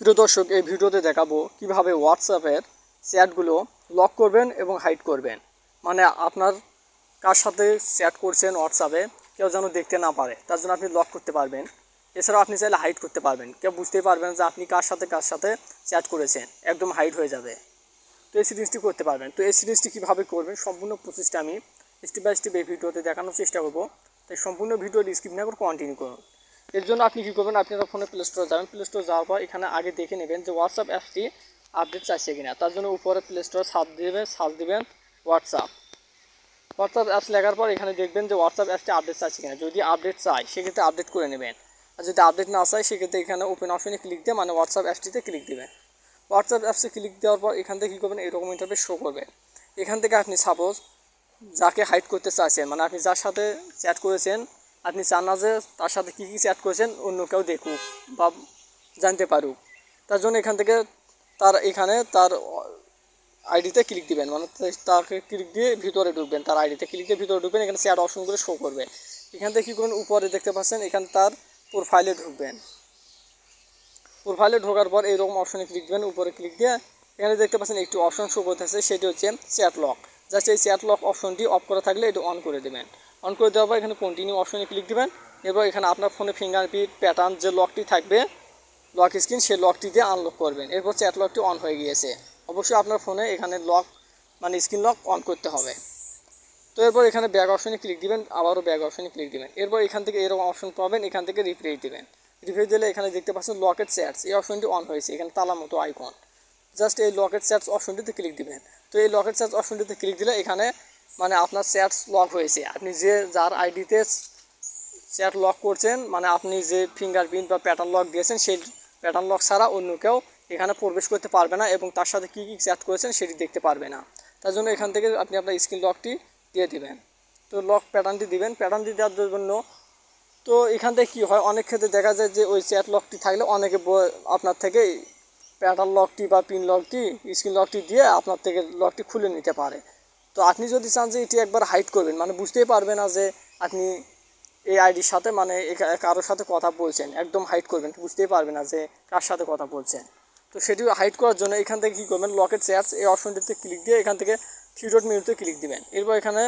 প্রিয় দর্শক, এই ভিডিওতে দেখাবো কীভাবে হোয়াটসঅ্যাপের চ্যাটগুলো লক করবেন এবং হাইড করবেন। মানে আপনার কার সাথে চ্যাট করছেন হোয়াটসঅ্যাপে কেউ যেন দেখতে না পারে, তার জন্য আপনি লক করতে পারবেন। এছাড়াও আপনি চাইলে হাইড করতে পারবেন। কেউ বুঝতেই পারবেন যে আপনি কার সাথে কার সাথে চ্যাট করেছেন, একদম হাইড হয়ে যাবে। তো এই সিরিজটি করতে পারবেন। তো এই সিরিজটি কীভাবে করবেন, সম্পূর্ণ প্রসেসটা আমি স্টেপ বাই স্টেপ এই ভিডিওতে দেখানোর চেষ্টা করব। তাই সম্পূর্ণ ভিডিও স্কিপ না করে কন্টিনিউ করুন। এর জন্য আপনি কী করবেন? আপনি ফোনে প্লে স্টোরে যাবেন। প্লে স্টোরে যাওয়ার পর এখানে আগে দেখে নেবেন যে হোয়াটসঅ্যাপ অ্যাপটি আপডেট চাইছে কিনা। তার জন্য উপরে প্লে স্টোরে সার্চ দেবেন সার্চ দেবেন হোয়াটসঅ্যাপ হোয়াটসঅ্যাপ অ্যাপস লেখার পর এখানে দেখবেন যে হোয়াটসঅ্যাপ অ্যাপটি আপডেট চাইছে কিনা। যদি আপডেট চাই সেক্ষেত্রে আপডেট করে নেবেন। আর যদি আপডেট না চাই সেক্ষেত্রে এখানে ওপেন অপশনে ক্লিক দিয়ে মানে হোয়াটসঅ্যাপ অ্যাপসটিতে ক্লিক দেবেন। হোয়াটসঅ্যাপ অ্যাপসে ক্লিক দেওয়ার পর এখান থেকে কী করবেন? এরকম ইন্টারফেস শো করবে এখান থেকে আপনি সাপোজ যাকে হাইড করতে চাইছেন মানে আপনি যার সাথে চ্যাট করেছেন আপনি চান না যে তার সাথে কী কী চ্যাট করেছেন, অন্য কেউ দেখুক বা জানতে পারুক। তার জন্য এখান থেকে তার এখানে তার আইডিতে ক্লিক দিবেন। মানে তাকে ক্লিক দিয়ে ভিতরে ঢুকবেন। তার আইডিতে ক্লিক দিয়ে ভিতরে ঢুকবেন, এখানে চ্যাট অপশন করে শো করবে। এখান থেকে কী করবেন উপরে দেখতে পাচ্ছেন, এখানে তার প্রোফাইলে ঢুকবেন। প্রোফাইলে ঢোকার পর এইরকম অপশনে ক্লিক দিবেন, উপরে ক্লিক দিয়ে। এখানে দেখতে পাচ্ছেন, একটি অপশন শো করতেছে, সেটি হচ্ছে চ্যাট লক জাস্ট এই চ্যাট লক অপশনটি অফ করা থাকলে এটি অন করে দেবেন। অন করে দেওয়ার পর এখানে কন্টিনিউ অপশনে ক্লিক দিবেন। এরপর এখানে আপনার ফোনে ফিঙ্গারপ্রিন্ট প্যাটার্ন যে লকটি থাকবে লক স্ক্রিন সেই লকটি দিয়ে আনলক করবেন। এরপর চ্যাট লকটি অন হয়ে গিয়েছে। অবশ্যই আপনার ফোনে এখানে লক মানে স্ক্রিন লক অন করতে হবে। তো এরপর এখানে ব্যাগ অপশনে ক্লিক দিবেন, আবারও ব্যাগ অপশনে ক্লিক দিবেন। এরপর এখান থেকে এরকম অপশন পাবেন, এখান থেকে রিফ্রেশ দিবেন। রিফ্রেশ দিলে এখানে দেখতে পাচ্ছেন লকেট চ্যাটস এই অপশনটি অন হয়েছে, এখানে তালা মতো আইকন জাস্ট এই লকেট চ্যাটস অপশনটিতে ক্লিক দিবেন। তো এই লকেট চ্যাটস অপশনটিতে ক্লিক দিলে এখানে মানে আপনার চ্যাটস লক হয়েছে। আপনি যে যার আইডিতে চ্যাট লক করছেন মানে আপনি যে ফিঙ্গারপ্রিন্ট বা প্যাটার্ন লক দিয়েছেন, সেই প্যাটার্ন লক ছাড়া অন্য কেউ এখানে প্রবেশ করতে পারবে না এবং তার সাথে কী কী চ্যাট করেছেন সেটি দেখতে পারবে না। তার জন্য এখান থেকে আপনি আপনার স্ক্রিন লকটি দিয়ে দিবেন। তো লক প্যাটার্নটি দিবেন। প্যাটার্নটি দেওয়ার জন্য তো এখান থেকে কী হয়? অনেক ক্ষেত্রে দেখা যায় যে ওই চ্যাট লকটি থাকলে অনেকে আপনার থেকে প্যাটার্ন লকটি বা পিন লকটি স্ক্রিন লকটি দিয়ে আপনার থেকে লকটি খুলে নিতে পারে। তো আপনি যদি চান যে এটি একবার হাইড করবেন মানে বুঝতেই পারবে না যে আপনি এই আইডির সাথে মানে কারোর সাথে কথা বলছেন, একদম হাইড করবেন, বুঝতেই পারবে না যে কার সাথে কথা বলছেন। তো সেটি হাইড করার জন্য এখান থেকে কী করবেন লকেট চ্যাটস এই অপশনটিতে ক্লিক দিয়ে এখান থেকে থ্রি ডট মিনিটে ক্লিক দিবেন। এরপর এখানে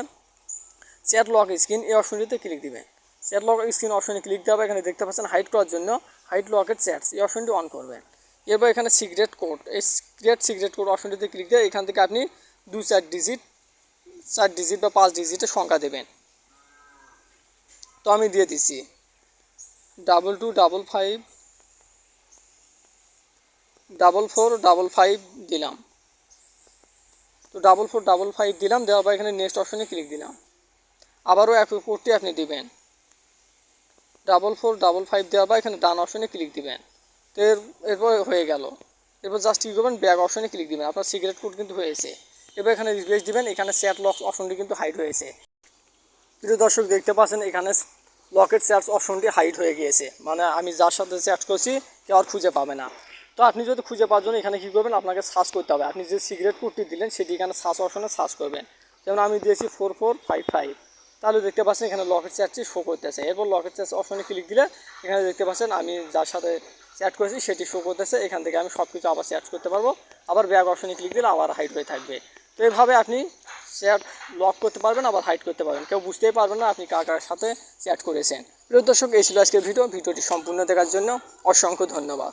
চ্যাট লক স্ক্রিন এই অপশনটিতে ক্লিক দিবেন। চ্যাট লক স্ক্রিন অপশনে ক্লিক দেওয়া এখানে দেখতে পাচ্ছেন হাইড করার জন্য হাইড লকেট চ্যাটস এই অপশনটি অন করবেন। এরপর এখানে সিক্রেট কোড এই ক্রিয়েট সিক্রেট কোড অপশনটিতে ক্লিক দিয়ে এখান থেকে আপনি দু চার ডিজিট চার ডিজিট বা পাঁচ ডিজিটের সংখ্যা দেবেন। তো আমি দিয়ে দিচ্ছি double two double five double four double five দিলাম। তো ডাবল ফোর ডাবল ফাইভ দিলাম, দেওয়ার পর এখানে নেক্সট অপশনে ক্লিক দিলাম। আবারও একই কোডটি আপনি দিবেন। ডাবল ফোর ডাবল ফাইভ দেওয়ার পর এখানে ডান অপশনে ক্লিক দিবেন। তো এর, এরপর হয়ে গেল। এরপর জাস্ট কী করবেন ব্যাক অপশনে ক্লিক দিবেন। আপনার সিগারেট কোড কিন্তু হয়েছে। এবার এখানে রিফ্রেশ দিবেন, এখানে চ্যাট লক অপশনটি কিন্তু হাইড হয়েছে। প্রিয় দর্শক, দেখতে পাচ্ছেন এখানে লকেট চ্যাটস অপশনটি হাইড হয়ে গিয়েছে। মানে আমি যার সাথে চ্যাট করছি, কেউ আর খুঁজে পাবে না। তো আপনি যদি খুঁজে পাওয়ার জন্য এখানে কী করবেন, আপনাকে সার্চ করতে হবে। আপনি যে সিগারেট কোডটি দিলেন, সেটি এখানে সার্চ অপশনে সার্চ করবেন। যেমন আমি দিয়েছি ফোর ফোর ফাইভ ফাইভ তাহলে দেখতে পাচ্ছেন এখানে লকেট চ্যাটটি শো করতেছে। এরপর লকেট চ্যাট অপশনে ক্লিক দিলে, এখানে দেখতে পাচ্ছেন আমি যার সাথে চ্যাট করেছি, সেটি শো করতেছে। এখান থেকে আমি সব কিছু আবার চ্যাট করতে পারব। আবার ব্যাগ অপশনে ক্লিক দিলে আবার হাইড হয়ে থাকবে। তো এভাবে আপনি চ্যাট লক করতে পারবেন, আবার হাইড করতে পারবেন। কেউ বুঝতেই পারবেন না আপনি কার কার সাথে চ্যাট করেছেন। প্রিয় দর্শক, এই ছিল আজকের ভিডিও। ভিডিওটি সম্পূর্ণ দেখার জন্য অসংখ্য ধন্যবাদ।